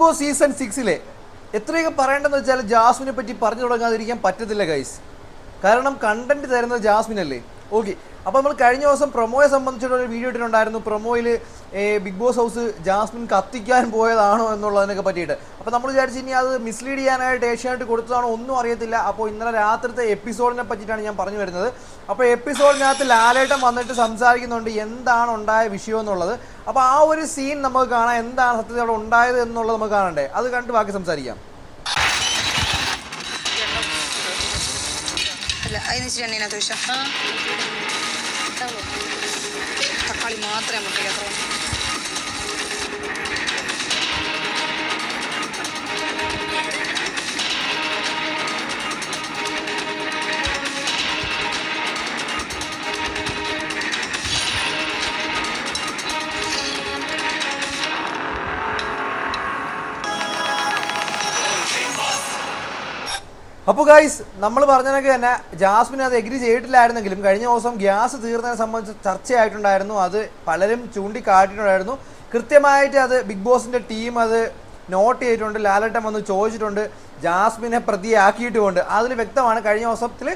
ഇപ്പോൾ സീസൺ സിക്സിലെ എത്രയൊക്കെ പറയേണ്ടതെന്ന് വെച്ചാൽ ജാസ്മിനെ പറ്റി പറഞ്ഞു തുടങ്ങാതിരിക്കാൻ പറ്റത്തില്ല ഗൈസ് കാരണം കണ്ടന്റ് തരുന്നത് ജാസ്മിൻ അല്ലേ ഓക്കെ. അപ്പോൾ നമ്മൾ കഴിഞ്ഞ ദിവസം പ്രൊമോയെ സംബന്ധിച്ചിട്ടുള്ള വീഡിയോ ഇട്ടിട്ടുണ്ടായിരുന്നു. പ്രൊമോയിൽ ബിഗ് ബോസ് ഹൗസ് ജാസ്മിൻ കത്തിക്കാൻ പോയതാണോ എന്നുള്ളതിനൊക്കെ പറ്റിയിട്ട്. അപ്പോൾ നമ്മൾ വിചാരിച്ചു ഇനി അത് മിസ്ലീഡ് ചെയ്യാനായിട്ട് ഏഷ്യാനെറ്റ് കൊടുത്തതാണോ ഒന്നും അറിയത്തില്ല. അപ്പോൾ ഇന്നലെ രാത്രിത്തെ എപ്പിസോഡിനെ പറ്റിയിട്ടാണ് ഞാൻ പറഞ്ഞു വരുന്നത്. അപ്പോൾ എപ്പിസോഡിനകത്ത് ലാലേട്ടൻ വന്നിട്ട് സംസാരിക്കുന്നുണ്ട് എന്താണ് ഉണ്ടായ വിഷയം എന്നുള്ളത്. അപ്പോൾ ആ ഒരു സീൻ നമുക്ക് കാണാം. എന്താണ് സത്യത്തിൽ അവിടെ ഉണ്ടായത് എന്നുള്ളത് നമുക്ക് കാണണ്ടേ. അത് കണ്ടിട്ട് ബാക്കി സംസാരിക്കാം. పై నుంచి నేను అదృష్టం తక్కాళి మాత్రమే ఉంటాయి కదా അപ്പോൾ ഗൈസ് നമ്മൾ പറഞ്ഞതൊക്കെ തന്നെ ജാസ്മിൻ അത് എഗ്രി ചെയ്തിട്ടില്ലായിരുന്നെങ്കിലും കഴിഞ്ഞ ദിവസം ഗ്യാസ് തീർന്നതിനെ സംബന്ധിച്ച് ചർച്ചയായിട്ടുണ്ടായിരുന്നു. അത് പലരും ചൂണ്ടിക്കാട്ടിയിട്ടുണ്ടായിരുന്നു. കൃത്യമായിട്ട് അത് ബിഗ് ബോസിന്റെ ടീം അത് നോട്ട് ചെയ്തിട്ടുണ്ട് ലാലട്ടൻ വന്ന് ചോദിച്ചിട്ടുണ്ട് ജാസ്മിനെ പ്രതിയാക്കിയിട്ടുമുണ്ട്. അതിൽ വ്യക്തമാണ് കഴിഞ്ഞ ദിവസത്തിൽ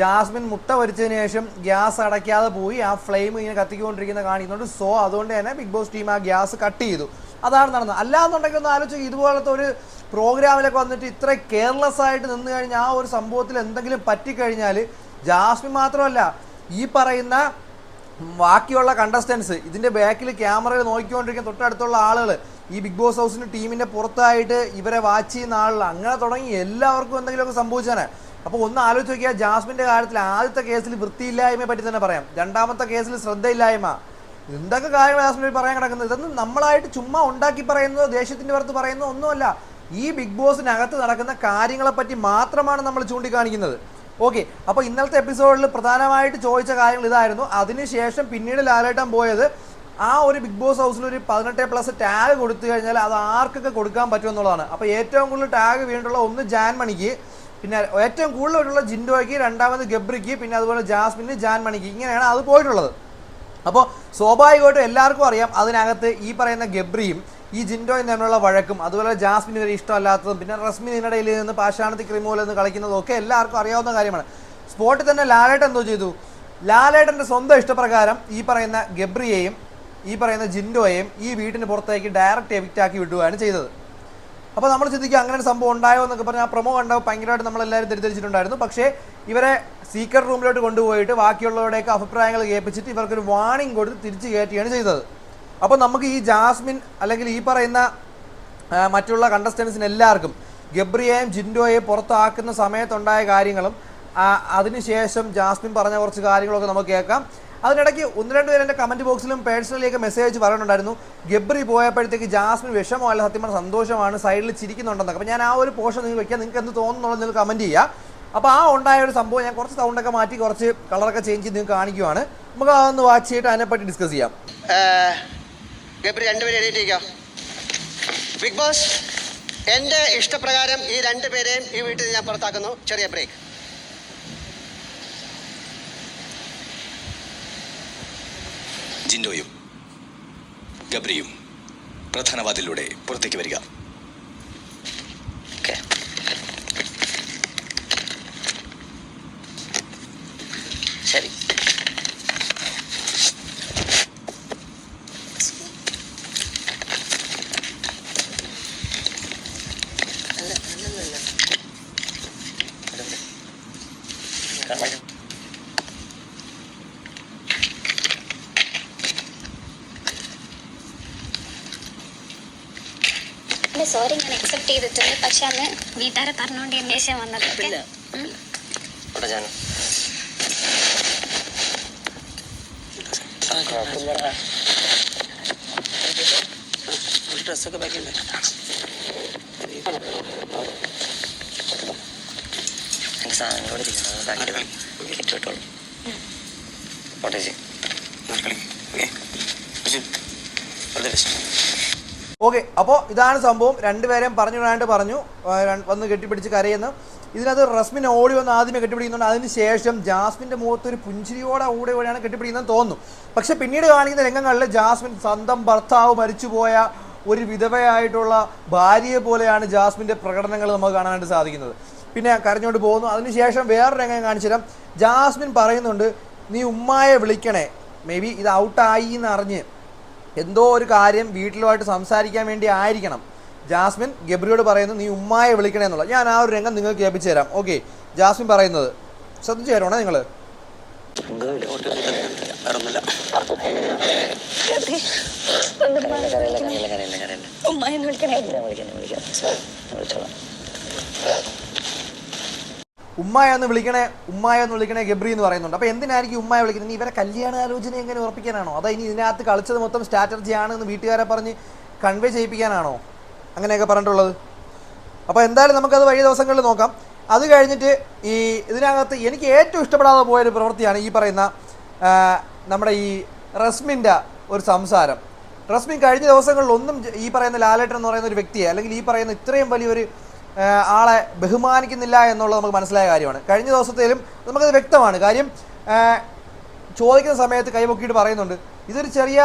ജാസ്മിൻ മുട്ട വരിച്ചതിന് ശേഷം ഗ്യാസ് അടയ്ക്കാതെ പോയി ആ ഫ്ലെയിം ഇങ്ങനെ കത്തിക്കൊണ്ടിരിക്കുന്ന കാണിക്കുന്നുണ്ട്. സോ അതുകൊണ്ട് തന്നെ ബിഗ് ബോസ് ടീം ആ ഗ്യാസ് കട്ട് ചെയ്തു. അതാണ് നടന്നത്. അല്ലാന്നുണ്ടെങ്കിൽ ഒന്ന് ആലോചിച്ച് ഇതുപോലത്തെ ഒരു പ്രോഗ്രാമിലൊക്കെ വന്നിട്ട് ഇത്ര കെയർലെസ് ആയിട്ട് നിന്ന് കഴിഞ്ഞാൽ ആ ഒരു സംഭവത്തിൽ എന്തെങ്കിലും പറ്റിക്കഴിഞ്ഞാൽ ജാസ്മിൻ മാത്രമല്ല ഈ പറയുന്ന ബാക്കിയുള്ള കണ്ടസ്റ്റൻസ് ഇതിന്റെ ബാക്കിൽ ക്യാമറയിൽ നോക്കിക്കൊണ്ടിരിക്കുന്ന തൊട്ടടുത്തുള്ള ആളുകൾ ഈ ബിഗ് ബോസ് ഹൗസിന്റെ ടീമിന്റെ പുറത്തായിട്ട് ഇവരെ വാച്ച് ചെയ്യുന്ന ആളുകൾ അങ്ങനെ തുടങ്ങി എല്ലാവർക്കും എന്തെങ്കിലുമൊക്കെ സംഭവിച്ചാണ് അപ്പോൾ ഒന്ന് ആലോചിച്ച് നോക്കിയാൽ ജാസ്മിന്റെ കാര്യത്തിൽ ആദ്യത്തെ കേസിൽ വൃത്തിയില്ലായ്മയെ പറ്റി തന്നെ പറയാം. രണ്ടാമത്തെ കേസിൽ ശ്രദ്ധയില്ലായ്മ. എന്തൊക്കെ കാര്യങ്ങൾ ജാസ്മിൻ പറയാൻ കിടക്കുന്നത്? ഇതൊന്നും നമ്മളായിട്ട് ചുമ്മാ ഉണ്ടാക്കി പറയുന്നതോ ദേഷ്യത്തിന്റെ പുറത്ത് പറയുന്നതോ ഒന്നുമല്ല. ഈ ബിഗ് ബോസിനകത്ത് നടക്കുന്ന കാര്യങ്ങളെ പറ്റി മാത്രമാണ് നമ്മൾ ചൂണ്ടിക്കാണിക്കുന്നത്. ഓക്കെ അപ്പോൾ ഇന്നലത്തെ എപ്പിസോഡിൽ പ്രധാനമായിട്ട് ചോദിച്ച കാര്യങ്ങൾ ഇതായിരുന്നു. അതിനുശേഷം പിന്നീട് ലാലേട്ടൻ പോയത് ആ ഒരു ബിഗ് ബോസ് ഹൗസിൽ ഒരു പതിനെട്ട് പ്ലസ് ടാഗ് കൊടുത്തു കഴിഞ്ഞാൽ അത് ആർക്കൊക്കെ കൊടുക്കാൻ പറ്റും എന്നുള്ളതാണ്. അപ്പോൾ ഏറ്റവും കൂടുതൽ ടാഗ് വീണ്ടുള്ള ഒന്ന് ജാൻമണിക്ക് പിന്നെ ഏറ്റവും കൂടുതൽ കൂടുതലുള്ള ജിൻഡോയ്ക്ക് രണ്ടാമത് ഗബ്രിക്ക് പിന്നെ അതുപോലെ ജാസ്മിന് ജാൻമണിക്ക്. ഇങ്ങനെയാണ് അത് പോയിട്ടുള്ളത്. അപ്പോൾ സ്വാഭാവികമായിട്ടും എല്ലാവർക്കും അറിയാം അതിനകത്ത് ഈ പറയുന്ന ഗബ്രിയും ഈ ജിൻഡോയും തമ്മിലുള്ള വഴക്കും അതുപോലെ ജാസ്മിൻ വരെ ഇഷ്ടമല്ലാത്തതും പിന്നെ റസ്മിൻ ഇതിനിടയിൽ നിന്ന് പാഷാണത്തി ക്രിമോലിൽ നിന്ന് കളിക്കുന്നതും ഒക്കെ എല്ലാവർക്കും അറിയാവുന്ന കാര്യമാണ്. സ്പോട്ടിൽ തന്നെ ലാലേട്ടൻ എന്തോ ചെയ്തു? ലാലേട്ടന്റെ സ്വന്തം ഇഷ്ടപ്രകാരം ഈ പറയുന്ന ഗബ്രിയെയും ഈ പറയുന്ന ജിൻഡോയെയും ഈ വീട്ടിന് പുറത്തേക്ക് ഡയറക്റ്റ് എവിക്റ്റാക്കി വിടുകയാണ് ചെയ്തത്. അപ്പോൾ നമ്മൾ ചിന്തിക്കുക അങ്ങനെ ഒരു സംഭവം ഉണ്ടായോ എന്നൊക്കെ പറഞ്ഞാൽ ആ പ്രൊമോ കണ്ടപ്പോൾ ഭയങ്കരമായിട്ട് നമ്മളെല്ലാവരും തെറ്റിദ്ധരിച്ചിട്ടുണ്ടായിരുന്നു. പക്ഷേ ഇവരെ സീക്രട്ട് റൂമിലോട്ട് കൊണ്ടുപോയിട്ട് ബാക്കിയുള്ളവരുടെയൊക്കെ അഭിപ്രായങ്ങൾ കേൾപ്പിച്ചിട്ട് ഇവർക്കൊരു വാണിംഗ് കൊടുത്ത് തിരിച്ചു കയറ്റുകയാണ് ചെയ്തത്. അപ്പോൾ നമുക്ക് ഈ ജാസ്മിൻ അല്ലെങ്കിൽ ഈ പറയുന്ന മറ്റുള്ള കണ്ടസ്റ്റൻസിന് എല്ലാവർക്കും ഗബ്രിയെയും ജിൻഡോയെയും പുറത്താക്കുന്ന സമയത്തുണ്ടായ കാര്യങ്ങളും അതിനുശേഷം ജാസ്മിൻ പറഞ്ഞ കുറച്ച് കാര്യങ്ങളൊക്കെ നമുക്ക് കേൾക്കാം. അതിനിടയ്ക്ക് ഒന്ന് രണ്ട് പേര് എന്റെ കമന്റ് ബോക്സിലും പേഴ്സണലിയൊക്കെ മെസ്സേജ് പറയുന്നുണ്ടായിരുന്നു. ഗബ്രി പോയപ്പോഴത്തേക്ക് ജാസ്മിൻ വിഷമമല്ല സത്യം പറഞ്ഞ സന്തോഷമാണ് സൈഡിൽ ചിരിക്കുന്നുണ്ടെന്നൊക്കെ അപ്പോൾ ഞാൻ ആ ഒരു പോർഷൻ നിങ്ങൾക്ക് വെക്കാം. നിങ്ങൾക്ക് എന്ത് തോന്നുന്നുള്ളത് നിങ്ങൾ കമന്റ് ചെയ്യുക. അപ്പോൾ ആ ഉണ്ടായ ഒരു സംഭവം ഞാൻ കുറച്ച് സൗണ്ടൊക്കെ മാറ്റി കുറച്ച് കളറൊക്കെ ചേഞ്ച് ചെയ്ത് നിങ്ങൾക്ക് കാണിക്കുവാണ്. നമുക്ക് അതൊന്ന് വാച്ച് ചെയ്തിട്ട് അതിനെപ്പറ്റി ഡിസ്കസ് ചെയ്യാം. ബിഗ് ബോസ് എന്റെ ഇഷ്ടപ്രകാരം ഈ രണ്ടുപേരെയും ഈ വീട്ടിൽ ഞാൻ പുറത്താക്കുന്നു. ചെറിയ ബ്രേക്ക് ജിൻഡോയും ഗബ്രിയും പ്രധാന വാതിലൂടെ പുറത്തേക്ക് വരിക. Thank ശരി. അല്ല സോറി ഞാൻ അക്സെപ്റ്റ് ചെയ്തിട്ടുണ്ട്. പക്ഷെ അന്ന് വീട്ടുകാരെ പറഞ്ഞുകൊണ്ട് എന്നെ ദേഷ്യം വന്നതൊക്കെ ഉം. ഇവിടെ ഞാൻ ഡ്രസ്സൊക്കെ ബാക്കിയുണ്ട് എനിക്ക് സാധനങ്ങളോട് ചെയ്യുന്നത് ബാക്കി കിട്ടുവിട്ടോളൂ ഓട്ടെ ചെയ്യും ഓക്കെ അപ്പോൾ ഇതാണ് സംഭവം. രണ്ടുപേരെയും പറഞ്ഞു വിടാണ്ട് പറഞ്ഞു. വന്ന് കെട്ടിപ്പിടിച്ച് കരയുന്നു. ഇതിനകത്ത് റസ്മിൻ ഓടി വന്ന് ആദ്യമേ കെട്ടിപ്പിടിക്കുന്നുണ്ട്. അതിന് ശേഷം ജാസ്മിന്റെ മുഖത്ത് ഒരു പുഞ്ചിരിയോടെ ഓടി ഓടിയാണ് കെട്ടിപ്പിടിക്കുന്നതെന്ന് തോന്നുന്നു. പക്ഷെ പിന്നീട് കാണിക്കുന്ന രംഗങ്ങളിൽ ജാസ്മിൻ സ്വന്തം ഭർത്താവ് മരിച്ചുപോയ ഒരു വിധവയായിട്ടുള്ള ഭാര്യയെ പോലെയാണ് ജാസ്മിന്റെ പ്രകടനങ്ങൾ നമുക്ക് കാണാനായിട്ട് സാധിക്കുന്നത്. പിന്നെ കരഞ്ഞുകൊണ്ട് പോകുന്നു. അതിനുശേഷം വേറെ രംഗം കാണിച്ചുതരാം ജാസ്മിൻ പറയുന്നുണ്ട് നീ ഉമ്മായെ വിളിക്കണേ. മേ ബി ഇത് ഔട്ടായി എന്ന് അറിഞ്ഞ് എന്തോ ഒരു കാര്യം വീട്ടിലുമായിട്ട് സംസാരിക്കാൻ വേണ്ടി ആയിരിക്കണം. ജാസ്മിൻ ഗബ്രിയോട് പറയുന്നു നീ ഉമ്മായെ വിളിക്കണേ എന്നുള്ളത് ഞാൻ ആ ഒരു രംഗം നിങ്ങൾക്ക് കേൾപ്പിച്ചു തരാം ഓക്കെ ജാസ്മിൻ പറയുന്നത് ശ്രദ്ധിച്ചു തരണേ നിങ്ങൾ ഉമ്മായെന്ന് വിളിക്കണേ. ഉമ്മായ എന്ന് വിളിക്കണേ ഉമ്മായ എന്ന് വിളിക്കണേ ഗബ്രി എന്ന് പറയുന്നുണ്ട്. അപ്പോൾ എന്തിനായിരിക്കും ഉമ്മായ വിളിക്കുന്നത്? ഇനി ഇവരെ കല്യാണ ആലോചന എങ്ങനെ ഉറപ്പിക്കാനാണോ? അതോ ഇനി ഇതിനകത്ത് കളിച്ചത് മൊത്തം സ്ട്രാറ്റജി ആണെന്ന് വീട്ടുകാരെ പറഞ്ഞ് കൺവേ ചെയ്യിപ്പിക്കാനാണോ? അങ്ങനെയൊക്കെ പറഞ്ഞിട്ടുള്ളത്. അപ്പോൾ എന്തായാലും നമുക്കത് വഴി ദിവസങ്ങളിൽ നോക്കാം. അത് കഴിഞ്ഞിട്ട് ഈ ഇതിനകത്ത് എനിക്ക് ഏറ്റവും ഇഷ്ടപ്പെടാതെ പോയൊരു പ്രവൃത്തിയാണ് ഈ പറയുന്ന നമ്മുടെ ഈ റസ്മിന്റെ ഒരു സംസാരം. റസ്മിൻ കഴിഞ്ഞ ദിവസങ്ങളിൽ ഒന്നും ഈ പറയുന്ന ലാലേട്ടൻ എന്ന് പറയുന്ന ഒരു വ്യക്തിയെ അല്ലെങ്കിൽ ഈ പറയുന്ന ഇത്രയും വലിയൊരു ആളെ ബഹുമാനിക്കുന്നില്ല എന്നുള്ളത് നമുക്ക് മനസ്സിലായ കാര്യമാണ്. കഴിഞ്ഞ ദിവസത്തേലും നമുക്കത് വ്യക്തമാണ്. കാര്യം ചോദിക്കുന്ന സമയത്ത് കൈപൊക്കിയിട്ട് പറയുന്നുണ്ട് ഇതൊരു ചെറിയ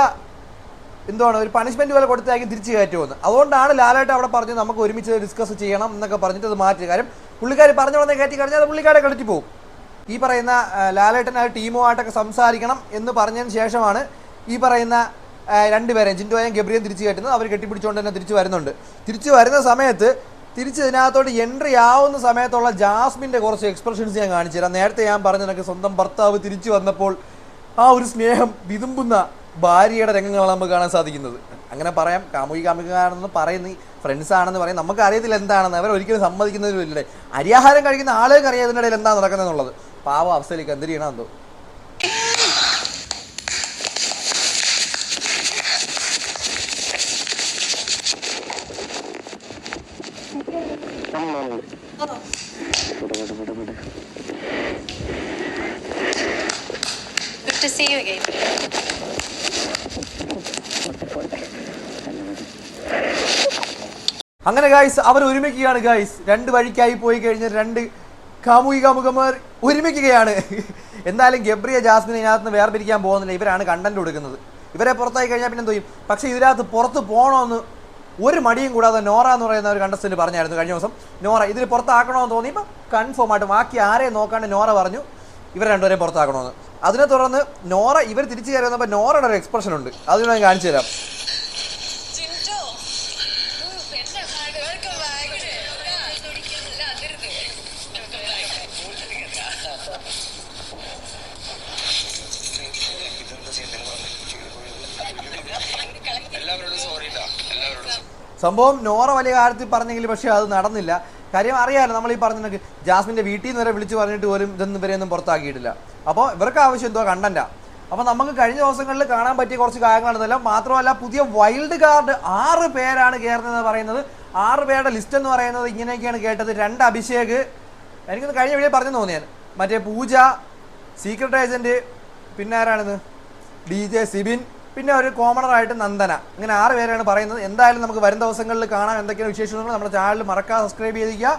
എന്തുവാണ് ഒരു പണിഷ്മെന്റ് പോലെ കൊടുത്തായിരിക്കും തിരിച്ചു കയറ്റുമെന്ന് അതുകൊണ്ടാണ് ലാലായിട്ട് അവിടെ പറഞ്ഞ് നമുക്ക് ഒരുമിച്ച് ഡിസ്കസ് ചെയ്യണം എന്നൊക്കെ പറഞ്ഞിട്ട് അത് മാറ്റി കാര്യം പുള്ളിക്കാർ പറഞ്ഞു വന്നേ കയറ്റി കഴിഞ്ഞാൽ അത് പുള്ളിക്കാരെ കളിച്ചു പോകും. ഈ പറയുന്ന ലാലേട്ടൻ ആ ടീമുമായിട്ടൊക്കെ സംസാരിക്കണം എന്ന് പറഞ്ഞതിന് ശേഷമാണ് ഈ പറയുന്ന രണ്ടുപേരെയും ജിൻഡോയും ഗബ്രിയും തിരിച്ചു കയറ്റുന്നത് അവർ കെട്ടിപ്പിടിച്ചുകൊണ്ട് തന്നെ തിരിച്ചു വരുന്നുണ്ട്. തിരിച്ചു വരുന്ന സമയത്ത് തിരിച്ച് ഇതിനകത്തോട്ട് എൻട്രി ആവുന്ന സമയത്തുള്ള ജാസ്മിന്റെ കുറച്ച് എക്സ്പ്രഷൻസ് ഞാൻ കാണിച്ചു തരാം. നേരത്തെ ഞാൻ പറഞ്ഞതൊക്കെ സ്വന്തം ഭർത്താവ് തിരിച്ചു വന്നപ്പോൾ ആ ഒരു സ്നേഹം വിതുമ്പുന്ന ഭാര്യയുടെ രംഗങ്ങളാണ് നമുക്ക് കാണാൻ സാധിക്കുന്നത്. അങ്ങനെ പറയാം. കാമുകി കാമുകാണെന്ന് പറയുന്നത് ഫ്രണ്ട്സ് ആണെന്ന് പറയും നമുക്ക് അറിയത്തില്ല എന്താണെന്ന്. അവർ ഒരിക്കലും സമ്മതിക്കുന്നതിലില്ലേ അരിയാഹാരം കഴിക്കുന്ന ആളുകൾക്ക് അറിയാം ഇടയിൽ എന്താ നടക്കുന്നത് എന്നുള്ളത് പാവ അവസ്ഥയിലേക്ക് എന്തിരിയണം ചെയ്യണം Good to see you again. അങ്ങനെ ഗായ്സ് അവർ ഒരുമിക്കുകയാണ് ഗായ്സ് രണ്ട് വഴിക്കായി പോയി കഴിഞ്ഞ രണ്ട് കാമുകി മുഖമാർ ഒരുമിക്കുകയാണ്. എന്തായാലും ഗബ്രിയ ജാസ്മിനെ ഇതിനകത്ത് വേർപിരിക്കാൻ പോകുന്നില്ല. ഇവരാണ് കണ്ടന്റ് കൊടുക്കുന്നത്. ഇവരെ പുറത്തായി കഴിഞ്ഞാൽ പിന്നെ എന്ത് ചെയ്യും? പക്ഷേ ഇതിനകത്ത് പുറത്ത് പോകണമെന്ന് ഒരു മടിയും കൂടാതെ നോറ എന്ന് പറയുന്ന ഒരു കണ്ടസ്റ്റന്റ് പറഞ്ഞായിരുന്നു കഴിഞ്ഞ ദിവസം നോറ ഇതിൽ പുറത്താക്കണമെന്ന് തോന്നിയപ്പോൾ കൺഫേം ആയിട്ട് ബാക്കി ആരെയും നോക്കാണ്ട് നോറ പറഞ്ഞു ഇവർ രണ്ടുപേരെയും പുറത്താക്കണമെന്ന് അതിനെ തുടർന്ന് നോറ ഇവർ തിരിച്ചു കയറി വന്നപ്പോൾ നോറയുടെ ഒരു എക്സ്പ്രഷൻ ഉണ്ട് അത് ഞാൻ കാണിച്ചു തരാം സംഭവം നോറ വലിയ കാര്യത്തിൽ പറഞ്ഞെങ്കിൽ പക്ഷേ അത് നടന്നില്ല. കാര്യം അറിയാലോ നമ്മൾ ഈ പറഞ്ഞ ജാസ്മിന്റെ വീട്ടിൽ നിന്ന് വരെ വിളിച്ച് പറഞ്ഞിട്ട് പോലും ഇതൊന്നും ഇവരെയൊന്നും പുറത്താക്കിയിട്ടില്ല. അപ്പോൾ ഇവർക്ക് ആവശ്യം എന്തോ കണ്ടന്റാ അപ്പോൾ നമുക്ക് കഴിഞ്ഞ ദിവസങ്ങളിൽ കാണാൻ പറ്റിയ കുറച്ച് കാര്യങ്ങളാണെന്നല്ല മാത്രമല്ല പുതിയ വൈൽഡ് കാർഡ് ആറ് പേരാണ് കയറുന്നതെന്ന് പറയുന്നത്. ആറ് പേരുടെ ലിസ്റ്റ് എന്ന് പറയുന്നത് ഇങ്ങനെയൊക്കെയാണ് കേട്ടത്. രണ്ട് അഭിഷേക്. എനിക്കൊന്ന് കഴിഞ്ഞ വീഡിയോ പറഞ്ഞു തോന്നിയാൽ. മറ്റേ പൂജ സീക്രട്ട് ഏജന്റ് പിന്നെ ആരാണിത്? D J Sibin. പിന്നെ ഒരു കോമണറായിട്ട് നന്ദന. ഇങ്ങനെ ആറ് പേരാണ് പറയുന്നത്. എന്തായാലും നമുക്ക് വരും ദിവസങ്ങളിൽ കാണാം എന്തൊക്കെയാണ് വിശേഷങ്ങൾ. നമ്മുടെ ചാനൽ മറക്കാതെ സബ്സ്ക്രൈബ് ചെയ്തിരിക്കുക.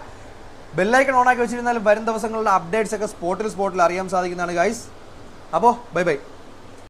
ബെല്ലൈക്കൺ ഓൺ ആക്കി വെച്ചിരുന്നാലും വരും ദിവസങ്ങളിലെ അപ്ഡേറ്റ്സ് ഒക്കെ സ്പോട്ടിൽ സ്പോട്ടിൽ അറിയാൻ സാധിക്കുന്നതാണ് ഗൈസ് അപ്പോൾ ബൈ ബൈ